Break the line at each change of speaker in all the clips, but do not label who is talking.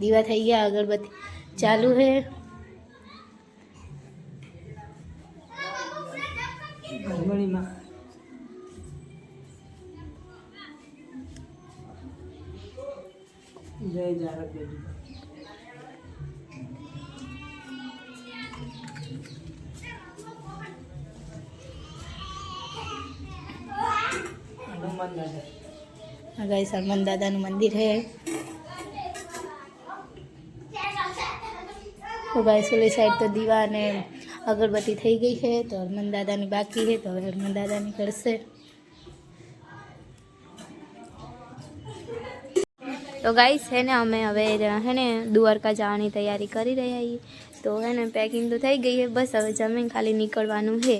દીવા થઈ ગયા અગરબત્તી ચાલુ
હે. જય જારક
ગાઈસ હનુમાન દાદાનું મંદિર છે તો ગાઈસ ઓલી સાઈડ તો દીવા અને અગરબત્તી થઈ ગઈ છે તો હનુમાન દાદાની બાકી છે તો હવે હનુમાન દાદાની કરશે તો ગાઈસ છે ને અમે હવે હે ને દ્વારકા જવાની તૈયારી કરી રહ્યા છીએ તો હે ને પેકિંગ તો થઈ ગઈ છે બસ હવે જમીન ખાલી નીકળવાનું છે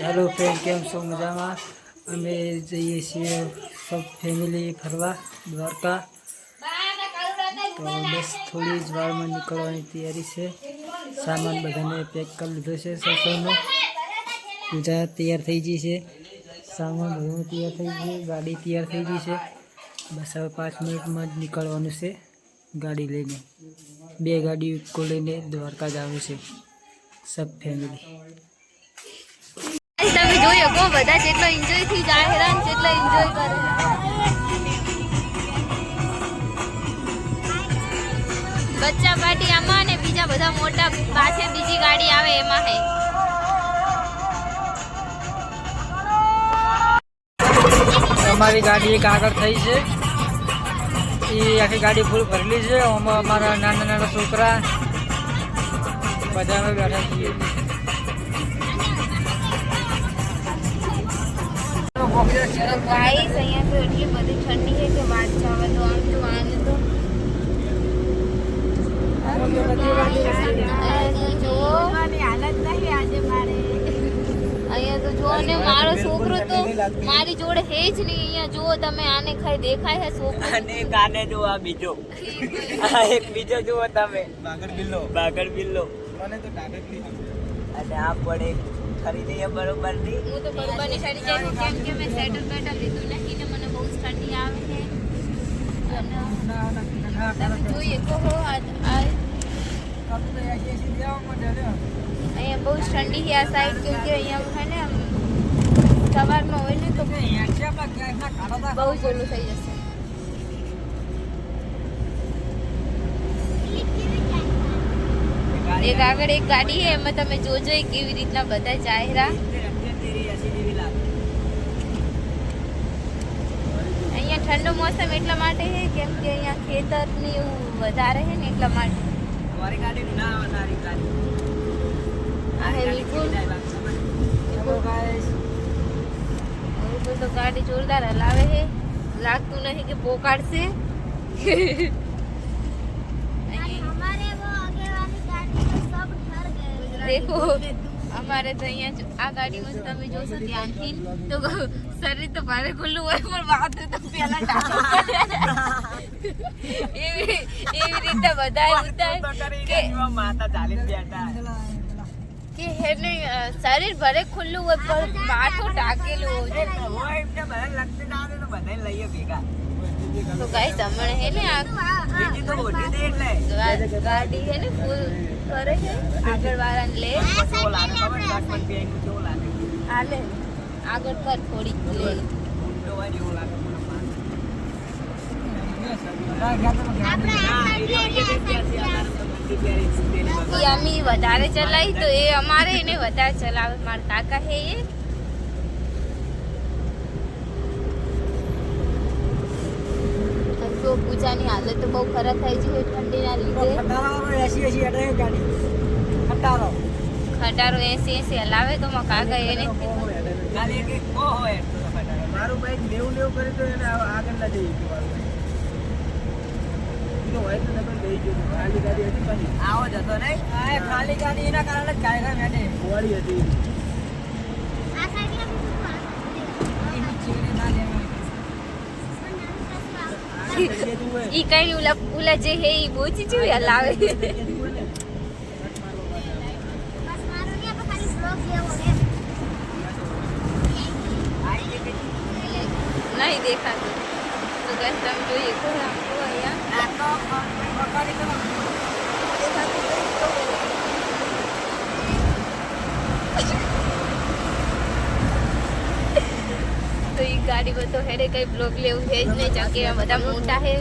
હેલો ફ્રેન્ડ કેમ છો મજામાં અમે જઈએ છીએ સબ ફેમિલી ફરવા, દ્વારકા. તો બસ થોડી જ વારમાં નીકળવાની તૈયારી છે. સામાન બધાને પેક કરી લીધો છે સૌનો પૂજા તૈયાર થઈ ગઈ છે. સામાન બધું તૈયાર થઈ ગયું ગાડી તૈયાર થઈ ગઈ છે. બસ હવે પાંચ મિનિટમાં જ નીકળવાનું છે ગાડી લઈને. બે ગાડી ઇકો લઈને દ્વારકા જવાનું છે. સબ ફેમિલી
તમે જોઈ શકો, બધા જેટલો એન્જોયથી જાય, હેરાન જેટલો એન્જોય કરે. બચ્ચા પાર્ટી આમાં ને બીજા બધા મોટા પાસે બીજી ગાડી આવે એમાં હે.
અમારી ગાડી એક આગળ થઈ છે. એ આખી ગાડી ફૂલ ભરેલી છે. અમારા નાના નાના છોકરા બધા બેઠા છીએ.
ગાઈસ અહીંયા તો એટલી બધી ઠંડી છે કે વાત જવા દો આમ તો આને તો અહીંયા તો જો ને મારો છોકરો તો મારી જોડે હે જ નહીં. અહીંયા જુઓ તમે આને ખાઈ દેખાય છે છોકરો.
અને જો આ બીજો. આ એક બીજો જુઓ તમે. બાગડ બિલ્લો. બાગડ બિલ્લો. મને તો અને આ પણ એક ખરીદી બરોબરની
હું તો બરોબરની સાડી જાય કેમ કે મેં સેટલ બેટર લીધું નહીં ને મને બહુ જ ઠંડી આવે છે. અને જોઈએ કહો આ આ અહીંયા બહુ જ ઠંડી છે આ સાઈડ કેમ કે અહીંયા છે ને આમ સવારમાં હોય ને તો બહુ જ ઓલું થઈ જશે. એક આગળ એક ગાડી છે, એમાં તમે જોજો એ કેવી રીતના બધા જાહેરા. અહીંયા ઠંડુ મોસમ એટલા માટે છે, કેમ કે અહીંયા ખેતર ને એવું વધારે છે ને એટલા માટે.
મારી ગાડી નું ના આવે તારી ગાડી
આ હે વિપુલ વિપુલ તો ગાડી જોરદાર હલાવે છે લાગતું નથી કે પોકાડશે દેખો અમારે તો અહીંયા જો- આ ગાડીમાં જો તમે જોશો ધ્યાનથી તો શરીર તો ભારે ખુલ્લું હોય પણ વાત તો પેલા ટાળો એવી એવી રીતે બધાય ઉતાર કે
માતા ચાલી બેઠા.
કે શરીર ભલે ખુલ્લું હોય પણ માથું ઢાકેલું હોય.
એમને બધા લગતી ના આવે તો બધા લઈએ ભેગા.
તો ગાઈસ હમણાં હે ને
બીજી તો મોટી દે એટલે.
ગાડી હે ને ફૂલ કરે છે આગળ વાળાને લે આગળ કર થોડી લે. અમી વધારે ચલાવી તો એ અમારે એને વધારે ચલાવે. મારા કાકા હે એ. તો પૂજાની હાલત તો બહુ ખરાબ થઈ છે ઠંડીના લીધે. ખટારો એસી એસી હલાવે તો મારા કાકા એને.
મારું બાઈક નેવું નેવું કરી તો એને આગળ ના જઈ ગયું મારું બાઈક. ઈ તો હોય તો નકર લઈ ગયું. ખાલી ગાડી હતી પાછી. આવો જ હતો નહીં?
ખાલી ગાડી એના કારણે જ કાયદા મેડે
કુંવારી હતી. આગળ લઈ જતું હોય.
ઈ કઈ ઉલા ઉલા જે હે ઈ બોચી જેવી હલાવે નહીં દેખાતું તો guys તમે જોઈએ ખરા આમ જુઓ અહીંયા તો એ ગાડીમાં તો હેડે કઈ બ્લોક લેવું છે જ નહીં ચકે બધા મોટા હે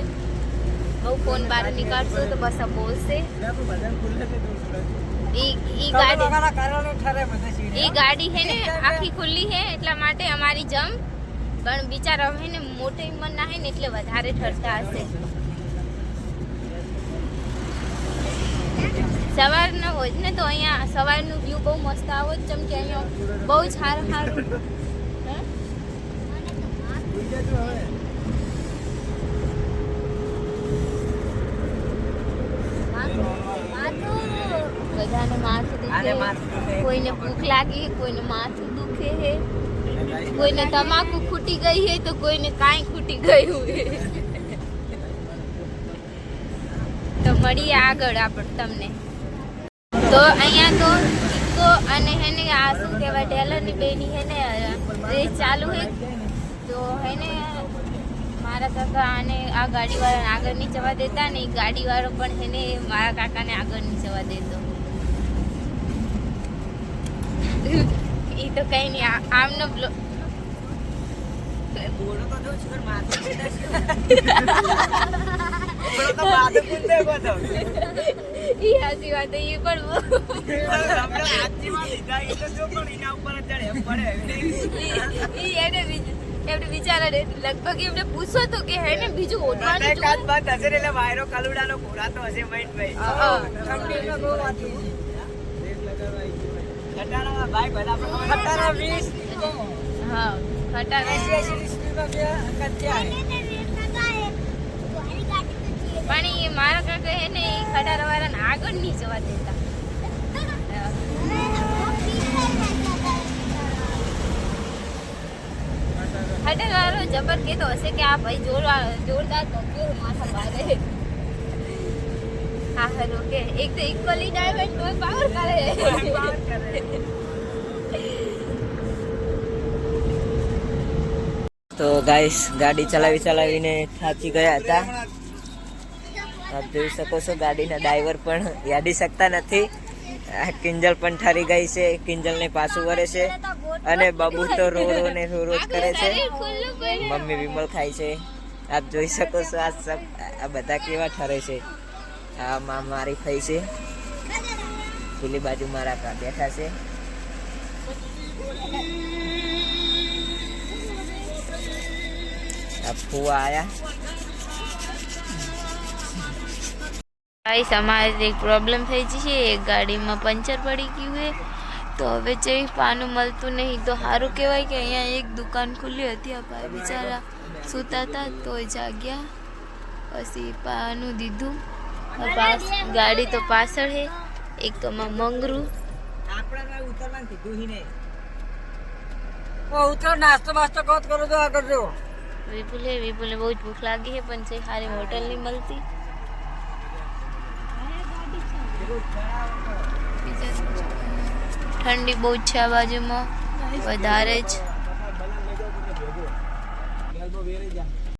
બહુ ફોન બહાર નીકાળશો તો બસ આ બોલશે. એ ગાડી ગાડી હે ને આખી ખુલ્લી હે એટલા માટે અમારી જમ. પણ બિચારા હે ને મોટી ઉંમરના હે ને એટલે વધારે ઠરતા હશે. સવારના હોય ને તો અહીંયા સવારનું વ્યૂ બહુ મસ્ત આવો જ જેમ કે અહીંયા બહુ જ સારું સારું હે? બધાને માથું
માથું દુખે.
કોઈને ભૂખ લાગી કોઈને માથું દુખે હે. કોઈને તમાકુ ખૂટી ગઈ હે તો કોઈને કાંઈ ખૂટી ગયું હે. તો મળીએ આગળ આપણે તમને. તો અહીંયા તો ઇકો અને હેને આ શું કહેવાય ટેલરની બેની હેને રેસ ચાલુ હે. તો હેને મારા કાકા આને આ ગાડીવાળાને આગળ નહીં જવા દેતા ને એ ગાડીવાળો પણ હેને મારા કાકાને આગળ નહીં જવા દેતો. એ તો કઈ નહીં આમનો બ્લો
બોલો તો જો છું માથું તો.
ઈ હાસી વાત એ પણ
તો.
ઈ- ઈ એને એમને વિચાર બિચારાને લગભગ એમને પૂછો તો કે હે ને બીજું ઓઢવાનું
બધાય કાચ
હતું?
હશે એટલે વાયરો કાલુડાનો ઘોડાતો હશે મહેશભાઈ.
ભાઈ અ.
ખટારામાં ભાઈ ભલા ખટારા 20
હા ખટારા પણ એ મારા કાકા એને ઈ વાળાને આગળ નહીં જવા દેતા. ખડાર વાળો જબર કહેતો હશે કે આ ભાઈ જોરદાર જોરદાર ધક્યો માથા મારે. હા હલો કે એક તો ઇક્વલી ડાયમંડ તો પાવર કરે.
તો ગાઈસ ગાડી ચલાવી ચલાવીને થાકી ગયા હતા. આપ જોઈ શકો છો ગાડીના ડ્રાઈવર પણ યાદી શકતા નથી. કિંજલ પણ ઠરી ગઈ છે. કિંજલને પાછું વરે છે અને બબુ તો રો રો ને રો રો કરે છે. મમ્મી વિમલ ખાય છે. આપ જોઈ શકો છો આ સબ આ બધા કેવા ઠરે છે. આ મા મારી થઈ છે. પેલી બાજુ મારા કા બેઠા છે. આ ફુવા આયા.
ગાઈસ અમારે એક પ્રોબ્લેમ થઈ છે એક ગાડીમાં પંચર પડી ગયું છે. તો હવે જે પાનું મળતું નહીં તો સારું કહેવાય કે અહીંયા એક દુકાન ખુલ્લી હતી આ ભાઈ બિચારા સૂતા હતા તો જાગ્યા. પછી પાનું દીધું. પાસ ગાડી તો પાછળ છે. એક તો માં મંગરું.
આપણા હી
ઉતરો નાસ્તો બાસ્તો કોત કરો તો આગળ જો.
વિપુલે વિપુલે બહુ જ ભૂખ લાગી છે પણ જે સારી હોટલ નહીં મળતી. ઠંડી બહુ છે આ બાજુમાં. વધારે
જ.